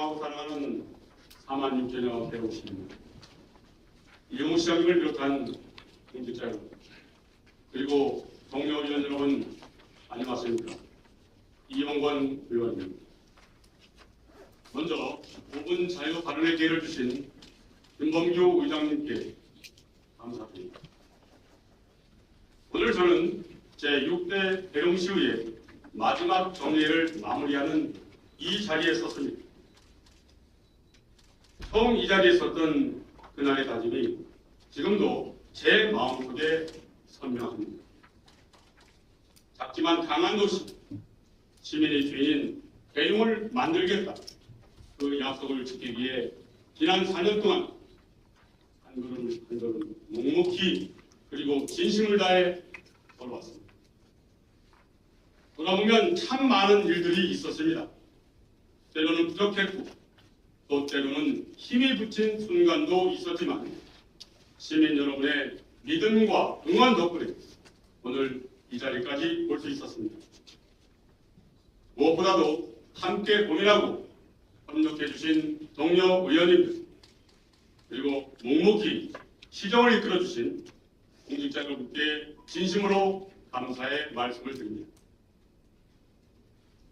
존경하고 사랑하는 4만 6천여 배우 시민, 이용우 시장님을 비롯한 공직자 여러분, 그리고 동료 의원 여러분, 안녕하십니까. 이용권 의원입니다. 먼저 5분 자유 발언의 기회를 주신 김범규 의장님께 감사드립니다. 오늘 저는 제6대 대령시의회 마지막 정례를 마무리하는 이 자리에 섰습니다. 처음 이 자리에 섰던 그날의 다짐이 지금도 제 마음속에 선명합니다. 작지만 강한 도시, 시민의 주인인 대용을 만들겠다. 그 약속을 지키기 위해 지난 4년 동안 한 걸음 한 걸음 묵묵히 그리고 진심을 다해 걸어왔습니다. 돌아보면 참 많은 일들이 있었습니다. 때로는 부족했고 또 때로는 힘이 붙인 순간도 있었지만 시민 여러분의 믿음과 응원 덕분에 오늘 이 자리까지 올 수 있었습니다. 무엇보다도 함께 고민하고 협력해 주신 동료 의원님들 그리고 묵묵히 시정을 이끌어 주신 공직자 여러분께 진심으로 감사의 말씀을 드립니다.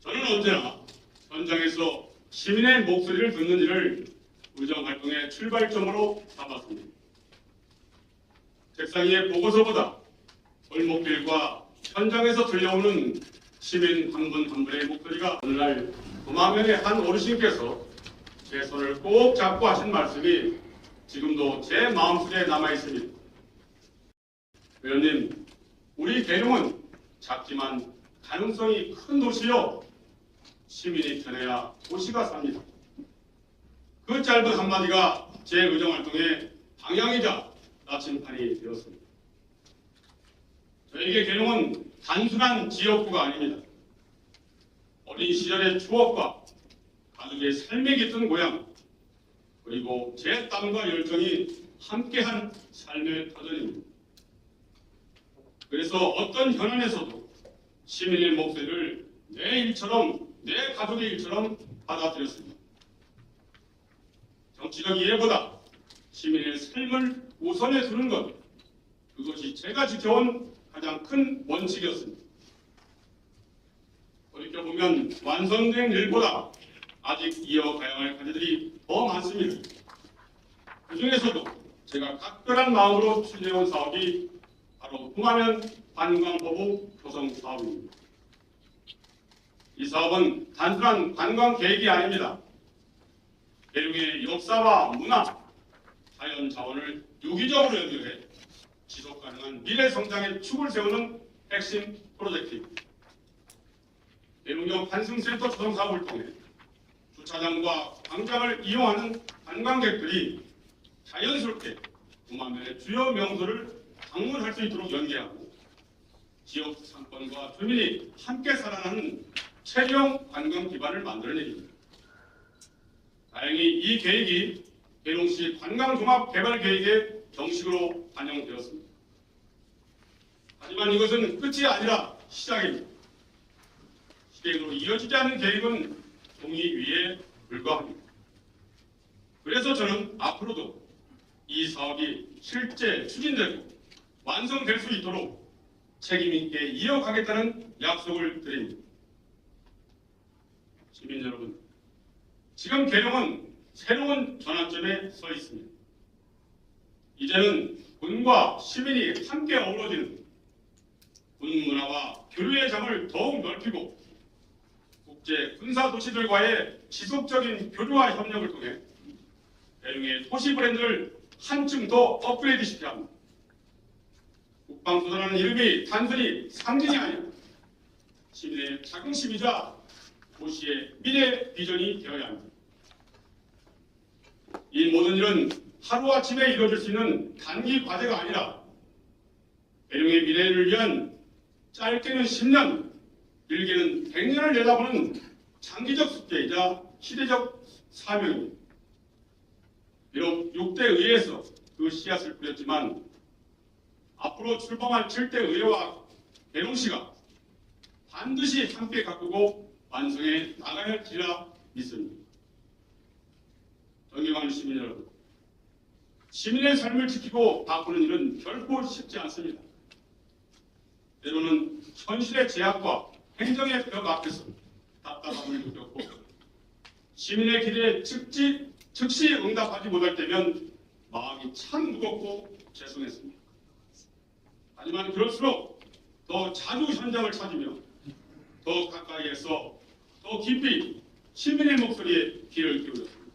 저는 언제나 현장에서 시민의 목소리를 듣는 일을 의정 활동의 출발점으로 삼았습니다. 책상 위의 보고서보다 골목길과 현장에서 들려오는 시민 한분한 분의 목소리가 오늘날 도마면의 한 어르신께서 제 손을 꼭 잡고 하신 말씀이 지금도 제 마음속에 남아 있습니다. 의원님, 우리 계룡은 작지만 가능성이 큰 도시요. 시민이 편해야 도시가 삽니다. 그 짧은 한마디가 제 의정활동의 방향이자 나침판이 되었습니다. 저에게 계룡은 단순한 지역구가 아닙니다. 어린 시절의 추억과 가족의 삶에 깃든 고향, 그리고 제 땀과 열정이 함께한 삶의 터전입니다. 그래서 어떤 현안에서도 시민의 목소리를 내 일처럼 내 가족의 일처럼 받아들였습니다. 정치적 이해보다 시민의 삶을 우선에 두는 것 그것이 제가 지켜온 가장 큰 원칙이었습니다. 돌이켜보면 완성된 일보다 아직 이어가야 할 과제들이 더 많습니다. 그 중에서도 제가 각별한 마음으로 추진해온 사업이 바로 풍화면 관광보부 조성 사업입니다. 이 사업은 단순한 관광 계획이 아닙니다. 대륙의 역사와 문화, 자연 자원을 유기적으로 연결해 지속 가능한 미래 성장의 축을 세우는 핵심 프로젝트입니다. 대륙역 환승센터 조성 사업을 통해 주차장과 광장을 이용하는 관광객들이 자연스럽게 구마면의 주요 명소를 방문할 수 있도록 연계하고 지역 상권과 주민이 함께 살아나는 체형 관광 기반을 만들어내기입니다. 다행히 이 계획이 계룡시 관광종합개발계획에 정식으로 반영되었습니다. 하지만 이것은 끝이 아니라 시작입니다. 시행으로 이어지지 않는 계획은 종이 위에 불과합니다. 그래서 저는 앞으로도 이 사업이 실제 추진되고 완성될 수 있도록 책임 있게 이어가겠다는 약속을 드립니다. 시민 여러분, 지금 계룡은 새로운 전환점에 서 있습니다. 이제는 군과 시민이 함께 어우러지는 군 문화와 교류의 장을 더욱 넓히고 국제 군사 도시들과의 지속적인 교류와 협력을 통해 대륙의 도시 브랜드를 한층 더 업그레이드 시켜야 합니다. 국방부라는 이름이 단순히 상징이 아니라 시민의 자긍심이자 도시의 미래 비전이 되어야 합니다. 이 모든 일은 하루아침에 이루어질 수 있는 단기 과제가 아니라 대륙의 미래를 위한 짧게는 10년, 길게는 100년을 내다보는 장기적 숙제이자 시대적 사명입니다. 비록 6대 의회에서 그 씨앗을 뿌렸지만 앞으로 출범할 7대 의회와 대롱시가 반드시 함께 가꾸고 완성해 나가야 할지라 믿습니다. 존경하는 시민 여러분, 시민의 삶을 지키고 바꾸는 일은 결코 쉽지 않습니다. 때로는 현실의 제약과 행정의 벽 앞에서 답답함을 느꼈고 시민의 기대에 즉시, 즉시 응답하지 못할 때면 마음이 참 무겁고 죄송했습니다. 하지만 그럴수록 더 자주 현장을 찾으며 더 가까이에서 더 깊이 시민의 목소리에 귀를 기울였습니다.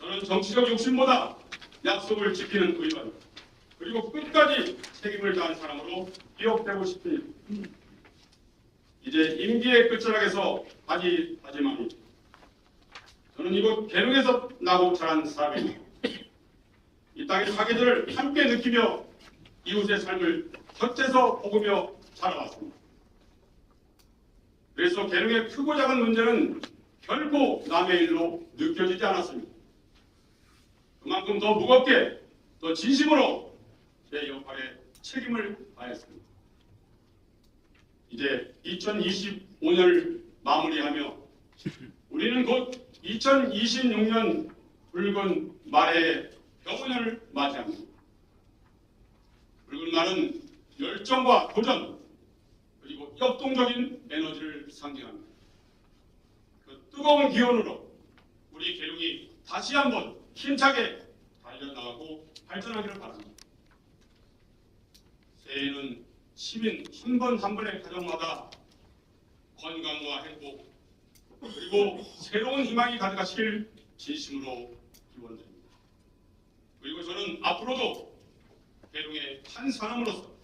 저는 정치적 욕심보다 약속을 지키는 의원 그리고 끝까지 책임을 다한 사람으로 기억되고 싶습니다. 이제 임기의 끝자락에서 하지 하지만 저는 이곳 계룡에서 나고 자란 사람입니다. 이 땅의 사계절을 함께 느끼며 이웃의 삶을 곁에서 보으며 살아왔습니다. 그래서 계룡의 크고 작은 문제는 결코 남의 일로 느껴지지 않았습니다. 그만큼 더 무겁게, 더 진심으로 제 역할에 책임을 다했습니다. 이제 2025년을 마무리하며 우리는 곧 2026년 붉은 말의 병원을 맞이합니다. 붉은 말은 열정과 도전 역동적인 에너지를 상징합니다. 그 뜨거운 기운으로 우리 계룡이 다시 한번 힘차게 달려나가고 발전하기를 바랍니다. 새해에는 시민 한 번 한 번의 가정마다 건강과 행복 그리고 새로운 희망이 가득하시길 진심으로 기원드립니다. 그리고 저는 앞으로도 대룡의 한 사람으로서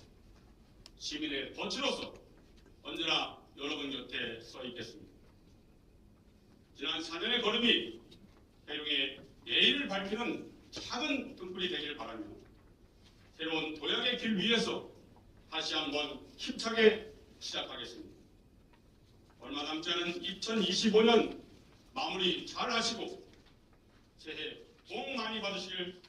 시민의 덫으로서 언제나 여러분 곁에 서 있겠습니다. 지난 4년의 걸음이 대룡의 예의를 밝히는 작은 등불이 되길 바라며 새로운 도약의 길 위에서 다시 한번 힘차게 시작하겠습니다. 얼마 남지 않은 2025년 마무리 잘 하시고 새해 복 많이 받으시길